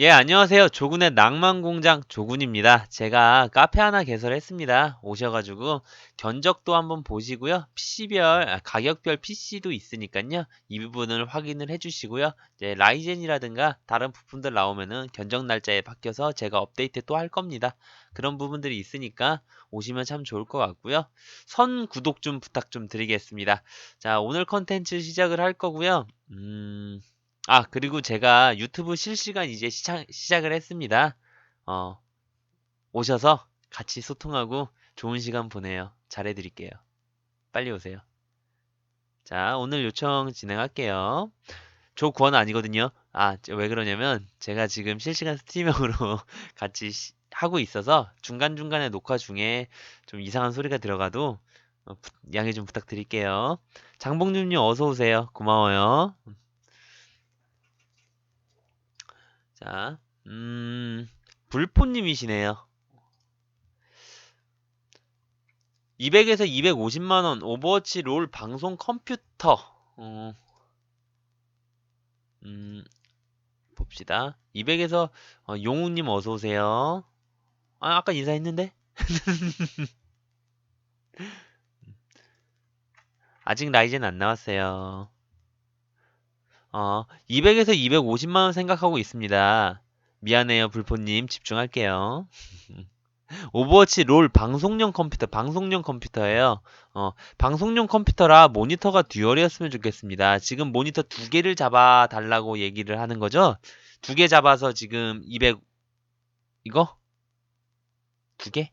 예, 안녕하세요. 조군의 낭만공장 조군입니다. 제가 카페 하나 개설했습니다. 오셔가지고 견적도 한번 보시고요. PC별, 아, 가격별 PC도 있으니까요. 이 부분을 확인을 해주시고요. 이제 라이젠이라든가 다른 부품들 나오면은 견적 날짜에 바뀌어서 제가 업데이트 또 할 겁니다. 그런 부분들이 있으니까 오시면 참 좋을 것 같고요. 선 구독 좀 부탁 좀 드리겠습니다. 자, 오늘 컨텐츠 시작을 할 거고요. 음... 아, 그리고 제가 유튜브 실시간 이제 시작, 시작을 했습니다. 어, 오셔서 같이 소통하고 좋은 시간 보내요. 잘해드릴게요. 빨리 오세요. 자, 오늘 요청 진행할게요. 조권 아니거든요. 아, 왜 그러냐면 제가 지금 실시간 스트리밍으로 같이 시, 하고 있어서 중간중간에 녹화 중에 좀 이상한 소리가 들어가도 어, 양해 좀 부탁드릴게요. 장봉준님 어서 오세요. 고마워요. 자, 음, 불포님이시네요. 200에서 250만원 오버워치 롤 방송 컴퓨터. 어, 음, 봅시다. 200에서 어, 용우님 어서오세요. 아, 아까 인사했는데? 아직 라이젠 안 나왔어요. 어, 200에서 250만원 생각하고 있습니다. 미안해요, 불포님. 집중할게요. 오버워치 롤 방송용 컴퓨터, 방송용 컴퓨터예요. 어, 방송용 컴퓨터라 모니터가 듀얼이었으면 좋겠습니다. 지금 모니터 두 개를 잡아 달라고 얘기를 하는 거죠? 두 개 잡아서 지금 200 이거? 두 개?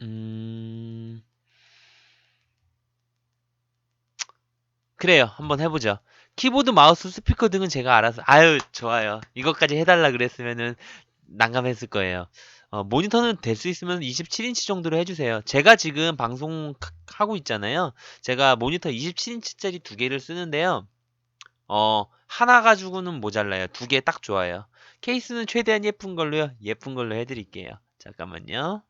음... 그래요. 한번 해보죠. 키보드, 마우스, 스피커 등은 제가 알아서 아유 좋아요. 이것까지 해달라 그랬으면은 난감했을 거예요. 어, 모니터는 될 수 있으면 27인치 정도로 해주세요. 제가 지금 방송 하고 있잖아요. 제가 모니터 27인치짜리 두 개를 쓰는데요. 어, 하나 가지고는 모자라요. 두 개 딱 좋아요. 케이스는 최대한 예쁜 걸로요. 예쁜 걸로 해드릴게요. 잠깐만요.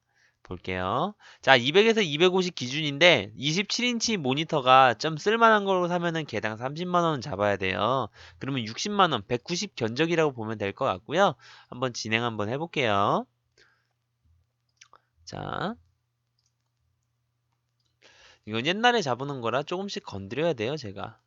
볼게요. 자, 200에서 250 기준인데 27인치 모니터가 좀 쓸만한 걸로 사면은 개당 30만 원 잡아야 돼요. 그러면 60만 원, 190 견적이라고 보면 될 것 같고요. 한번 진행 한번 해볼게요. 자, 이건 옛날에 잡아놓은 거라 조금씩 건드려야 돼요, 제가.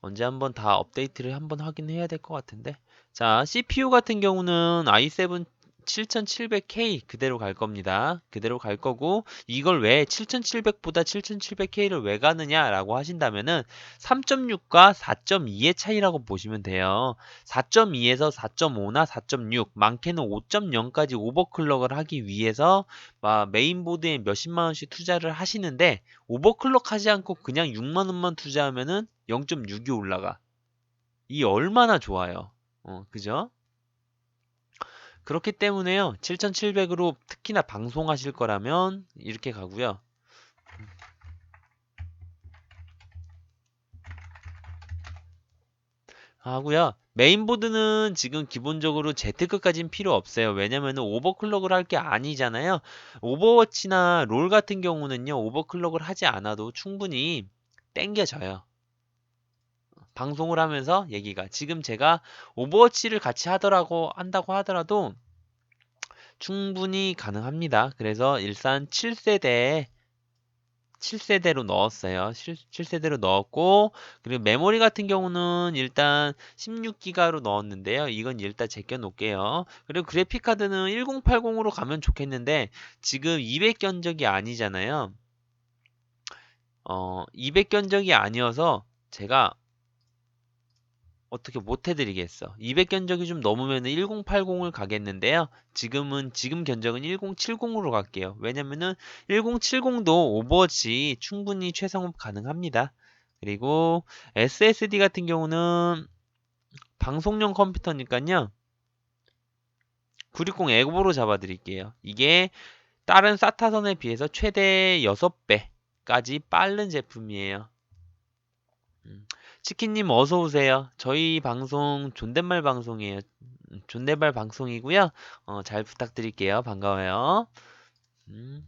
언제 한번 다 업데이트를 한번 확인해야 될 것 같은데. 자, CPU 같은 경우는 i7 7700K 그대로 갈 겁니다. 그대로 갈 거고 이걸 왜 7700보다 7700K를 왜 가느냐라고 하신다면은 3.6과 4.2의 차이라고 보시면 돼요. 4.2에서 4.5나 4.6 많게는 5.0까지 오버클럭을 하기 위해서 메인보드에 몇십만 원씩 투자를 하시는데 오버클럭 하지 않고 그냥 6만 원만 투자하면은 0.6이 올라가. 이 얼마나 좋아요. 어, 그죠? 그렇기 때문에요. 7700으로 특히나 방송하실 거라면 이렇게 가고요. 하고요. 메인보드는 지금 기본적으로 Z급까지는 필요 없어요. 왜냐면 오버클럭을 할 게 아니잖아요. 오버워치나 롤 같은 경우는요. 오버클럭을 하지 않아도 충분히 땡겨져요. 방송을 하면서 얘기가 지금 제가 오버워치를 같이 하더라고 한다고 하더라도 충분히 가능합니다. 그래서 일단 7세대 7세대로 넣었어요. 7, 세대로 넣었고 그리고 메모리 같은 경우는 일단 16기가로 넣었는데요. 이건 일단 제껴 놓을게요. 그리고 그래픽 카드는 1080으로 가면 좋겠는데 지금 200 견적이 아니잖아요. 어, 200 견적이 아니어서 제가 어떻게 못 해드리겠어. 200 견적이 좀 넘으면 1080을 가겠는데요. 지금은 지금 견적은 1070으로 갈게요. 왜냐면은 1070도 오버워치 충분히 최상업 가능합니다. 그리고 SSD 같은 경우는 방송용 컴퓨터니까요. 960 에고로 잡아드릴게요. 이게 다른 사타선에 비해서 최대 6배까지 빠른 제품이에요. 음. 치킨님 어서 오세요. 저희 방송 존댓말 방송이에요. 존댓말 방송이고요. 어, 잘 부탁드릴게요. 반가워요. 음.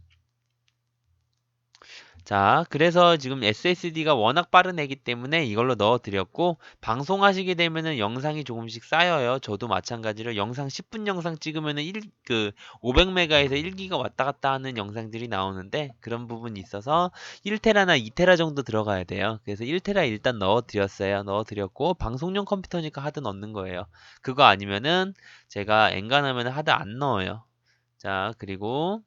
자, 그래서 지금 SSD가 워낙 빠른 애기 때문에 이걸로 넣어드렸고, 방송하시게 되면은 영상이 조금씩 쌓여요. 저도 마찬가지로 영상 10분 영상 찍으면은 1, 그, 500메가에서 1기가 왔다 갔다 하는 영상들이 나오는데, 그런 부분이 있어서 1테라나 2테라 정도 들어가야 돼요. 그래서 1테라 일단 넣어드렸어요. 넣어드렸고, 방송용 컴퓨터니까 하드 넣는 거예요. 그거 아니면은 제가 엔간하면 하드 안 넣어요. 자, 그리고,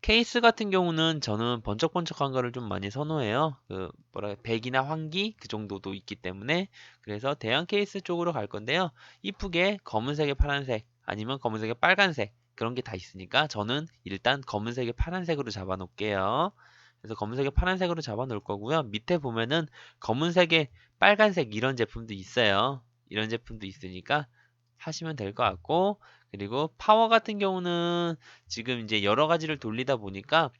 케이스 같은 경우는 저는 번쩍번쩍한 거를 좀 많이 선호해요. 그 뭐라 백이나 환기 그 정도도 있기 때문에 그래서 대형 케이스 쪽으로 갈 건데요. 이쁘게 검은색에 파란색 아니면 검은색에 빨간색 그런 게 다 있으니까 저는 일단 검은색에 파란색으로 잡아 놓을게요. 그래서 검은색에 파란색으로 잡아 놓을 거고요. 밑에 보면은 검은색에 빨간색 이런 제품도 있어요. 이런 제품도 있으니까 하시면 될 것 같고 그리고 파워 같은 경우는 지금 이제 여러 가지를 돌리다 보니까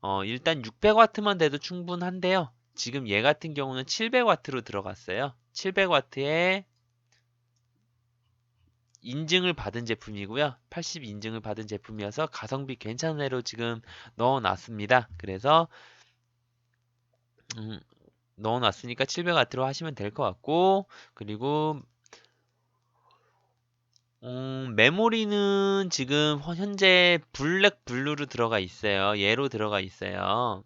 어 일단 600W만 돼도 충분한데요. 지금 얘 같은 경우는 700W로 들어갔어요. 700W에 인증을 받은 제품이고요. 80 인증을 받은 제품이어서 가성비 괜찮은 애로 지금 넣어놨습니다. 그래서 음, 넣어놨으니까 700W로 하시면 될 것 같고 그리고 음, 메모리는 지금 허- 현재 블랙 블루로 들어가 있어요. 얘로 들어가 있어요.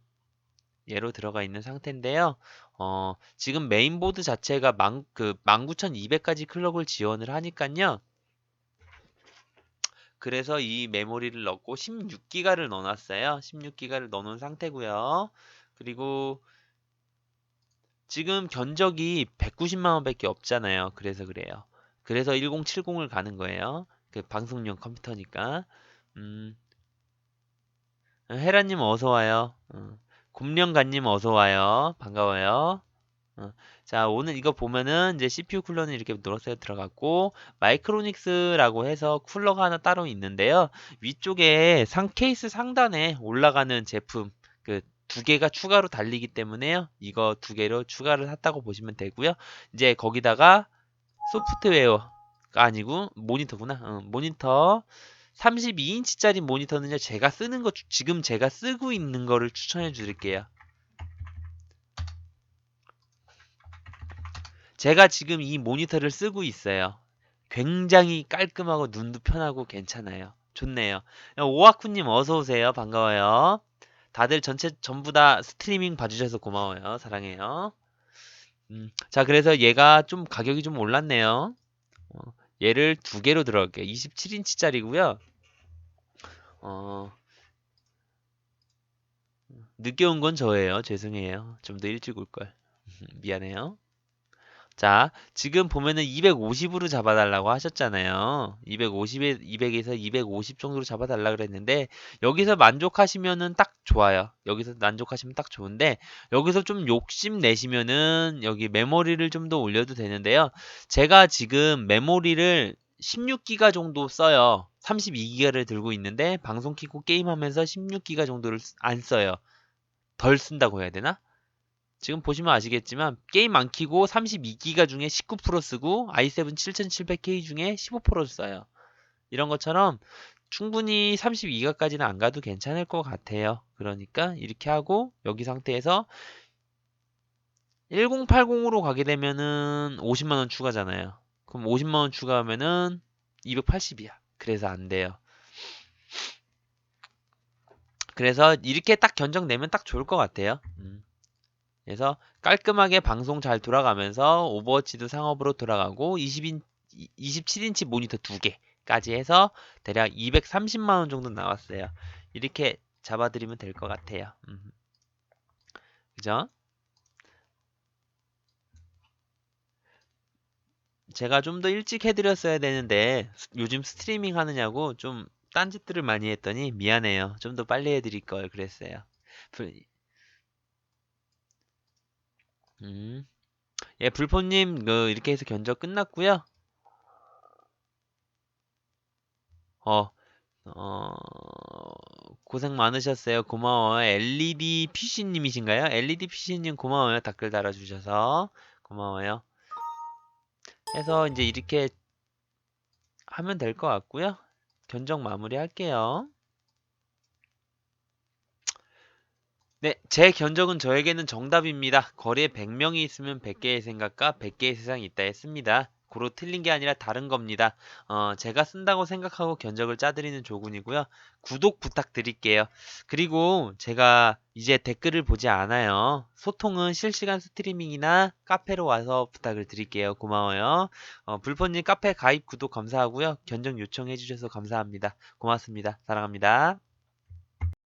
얘로 들어가 있는 상태인데요. 어, 지금 메인보드 자체가 만, 그 19200까지 클럭을 지원을 하니까요. 그래서 이 메모리를 넣고 16기가를 넣어놨어요. 16기가를 넣어놓은 상태고요. 그리고 지금 견적이 190만 원밖에 없잖아요. 그래서 그래요. 그래서 1070을 가는 거예요. 그 방송용 컴퓨터니까. 음, 헤라님 어서 와요. 어, 곰령가님 어서 와요. 반가워요. 어, 자, 오늘 이거 보면은 이제 CPU 쿨러는 이렇게 노란색 들어갔고 마이크로닉스라고 해서 쿨러가 하나 따로 있는데요. 위쪽에 상 케이스 상단에 올라가는 제품 그 두 개가 추가로 달리기 때문에요. 이거 두 개로 추가를 했다고 보시면 되고요. 이제 거기다가 소프트웨어가 아니고 모니터구나. 어, 모니터 32인치짜리 모니터는요. 제가 쓰는 거 추- 지금 제가 쓰고 있는 거를 추천해 드릴게요. 제가 지금 이 모니터를 쓰고 있어요. 굉장히 깔끔하고 눈도 편하고 괜찮아요. 좋네요. 오아쿠님 어서 오세요. 반가워요. 다들 전체 전부 다 스트리밍 봐주셔서 고마워요. 사랑해요. 음, 자, 그래서 얘가 좀 가격이 좀 올랐네요. 어, 얘를 두 개로 들어갈게요. 27인치짜리고요. 어, 늦게 온 건 저예요. 죄송해요. 좀 더 일찍 올 걸. 미안해요. 자, 지금 보면은 250으로 잡아달라고 하셨잖아요. 250에, 200에서 250 정도로 잡아달라 그랬는데, 여기서 만족하시면은 딱 좋아요. 여기서 만족하시면 딱 좋은데, 여기서 좀 욕심 내시면은, 여기 메모리를 좀 더 올려도 되는데요. 제가 지금 메모리를 16기가 정도 써요. 32기가를 들고 있는데, 방송 키고 게임하면서 16기가 정도를 쓰- 안 써요. 덜 쓴다고 해야 되나? 지금 보시면 아시겠지만 게임 안 키고 32기가 중에 19% 쓰고 i7 7700K 중에 15% 써요. 이런 것처럼 충분히 32기가까지는 안 가도 괜찮을 것 같아요. 그러니까 이렇게 하고 여기 상태에서 1080으로 가게 되면은 50만원 추가잖아요. 그럼 50만원 추가하면은 280이야. 그래서 안 돼요. 그래서 이렇게 딱 견적 내면 딱 좋을 것 같아요. 음. 그래서 깔끔하게 방송 잘 돌아가면서 오버워치도 상업으로 돌아가고 20인, 27인치 모니터 2개까지 해서 대략 230만원 정도 나왔어요. 이렇게 잡아드리면 될 것 같아요. 음. 그죠? 제가 좀 더 일찍 해드렸어야 되는데 스- 요즘 스트리밍 하느냐고 좀 딴짓들을 많이 했더니 미안해요. 좀 더 빨리 해드릴 걸 그랬어요. 불- 음. 예, 불포님, 그, 이렇게 해서 견적 끝났고요. 어, 어, 고생 많으셨어요. 고마워요. LED PC님이신가요? LED PC님 고마워요. 댓글 달아주셔서. 고마워요. 해서 이제 이렇게 하면 될 것 같고요. 견적 마무리 할게요. 네, 제 견적은 저에게는 정답입니다. 거리에 100명이 있으면 100개의 생각과 100개의 세상이 있다 했습니다. 고로 틀린 게 아니라 다른 겁니다. 어, 제가 쓴다고 생각하고 견적을 짜드리는 조군이고요. 구독 부탁드릴게요. 그리고 제가 이제 댓글을 보지 않아요. 소통은 실시간 스트리밍이나 카페로 와서 부탁을 드릴게요. 고마워요. 어, 불포님 카페 가입 구독 감사하고요. 견적 요청해 주셔서 감사합니다. 고맙습니다. 사랑합니다.